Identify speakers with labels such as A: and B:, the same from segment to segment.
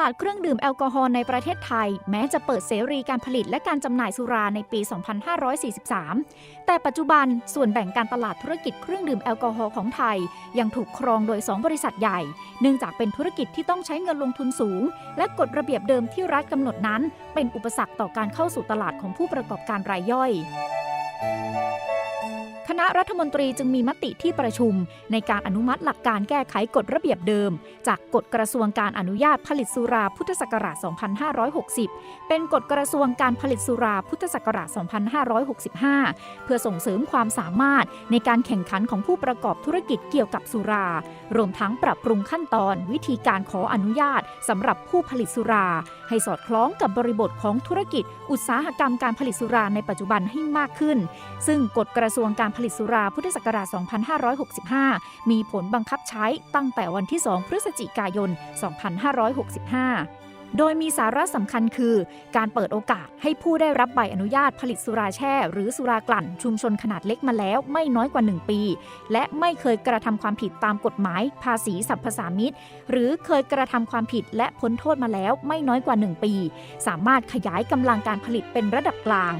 A: ลาดเครื่องดื่มแอลกอฮอล์ในประเทศไทย แม้จะเปิดเสรีการผลิตและการจำหน่ายสุราในปี 2543 แต่ปัจจุบันส่วนแบ่งการตลาดธุรกิจเครื่องดื่มแอลกอฮอล์ของไทย ยังถูกครองโดย 2 บริษัทใหญ่ เนื่องจากเป็นธุรกิจที่ต้องใช้เงินลงทุนสูง และกฎระเบียบเดิมที่รัฐกำหนดนั้น เป็นอุปสรรคต่อการเข้าสู่ตลาดของผู้ประกอบการรายย่อย ณะรัฐมนตรีจึงมีมติที่ประชุม ในการอนุมัติหลักการแก้ไขกฎระเบียบเดิม จากกฎกระทรวงการอนุญาตผลิตสุราพุทธศักราช 2560 เป็นกฎกระทรวงการผลิตสุราพุทธศักราช 2565 เพื่อส่งเสริมความสามารถในการแข่งขันของผู้ประกอบธุรกิจเกี่ยวกับสุรา รวมทั้งปรับปรุงขั้นตอน วิธีการขออนุญาตสำหรับผู้ผลิตสุรา ให้สอดคล้องกับบริบทของธุรกิจ อุตสาหกรรมการผลิตสุราในปัจจุบันให้มากขึ้น ซึ่งกฎกระทรวงการผลิตสุราพุทธศักราช 2565 มีผลบังคับใช้ตั้งแต่วันที่ 2 พฤศจิกายน 2565โดยมีสาระสำคัญคือ การเปิดโอกาสให้ผู้ได้รับใบอนุญาตผลิตสุราแช่ หรือสุรากลั่น ชุมชนขนาดเล็กมาแล้วไม่น้อยกว่า 1 ปี และไม่เคยกระทำความผิดตามกฎหมาย ภาษีสรรพสามิตหรือเคยกระทำความผิดและพ้นโทษมาแล้วไม่น้อยกว่า 1 ปี สามารถขยายกำลังการผลิตเป็นระดับกลาง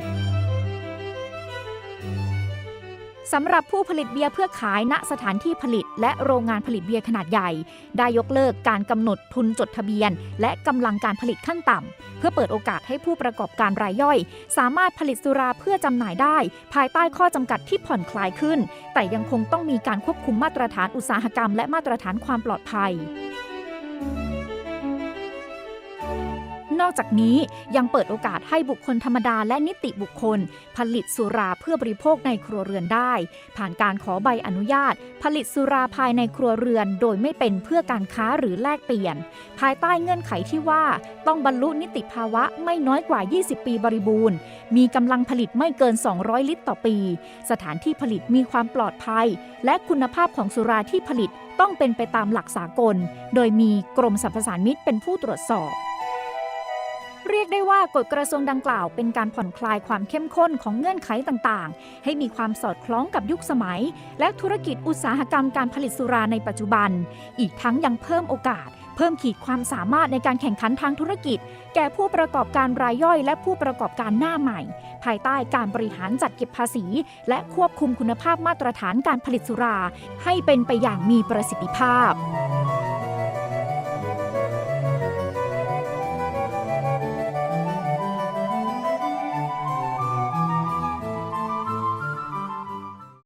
A: สำหรับผู้ผลิตเบียร์เพื่อขายณสถานที่ผลิต และโรงงานผลิตเบียร์ขนาดใหญ่ ได้ยกเลิกการกำหนดทุนจดทะเบียน และกำลังการผลิตขั้นต่ำ เพื่อเปิดโอกาสให้ผู้ประกอบการรายย่อย สามารถผลิตสุราเพื่อจำหน่ายได้ ภายใต้ข้อจำกัดที่ผ่อนคลายขึ้น แต่ยังคงต้องมีการควบคุมมาตรฐานอุตสาหกรรม และมาตรฐานความปลอดภัย นอกจากนี้ยังเปิดโอกาสให้บุคคลธรรมดาและนิติบุคคล ผลิตสุราเพื่อบริโภคในครัวเรือนได้ ผ่านการขอใบอนุญาต ผลิตสุราภายในครัวเรือน โดยไม่เป็นเพื่อการค้าหรือแลกเปลี่ยน ภายใต้เงื่อนไขที่ว่า ต้องบรรลุนิติภาวะไม่น้อยกว่า 20 ปีบริบูรณ์ มีกำลังผลิตไม่เกิน 200 ลิตรต่อปี สถานที่ผลิตมีความปลอดภัย และคุณภาพของสุราที่ผลิตต้องเป็นไปตามหลักสากล โดยมีกรมสรรพสามิตเป็นผู้ตรวจสอบ เรียกได้ว่ากฎกระทรวงดังกล่าวเป็นการผ่อนคลายความเข้มข้นของเงื่อนไขต่างๆ ให้มีความสอดคล้องกับยุคสมัย และธุรกิจอุตสาหกรรมการผลิตสุราในปัจจุบัน อีกทั้งยังเพิ่มโอกาส เพิ่มขีดความสามารถในการแข่งขันทางธุรกิจ แก่ผู้ประกอบการรายย่อย และผู้ประกอบการหน้าใหม่ ภายใต้การบริหารจัดเก็บภาษี และควบคุมคุณภาพมาตรฐานการผลิตสุรา ให้เป็นไปอย่างมีประสิทธิภาพ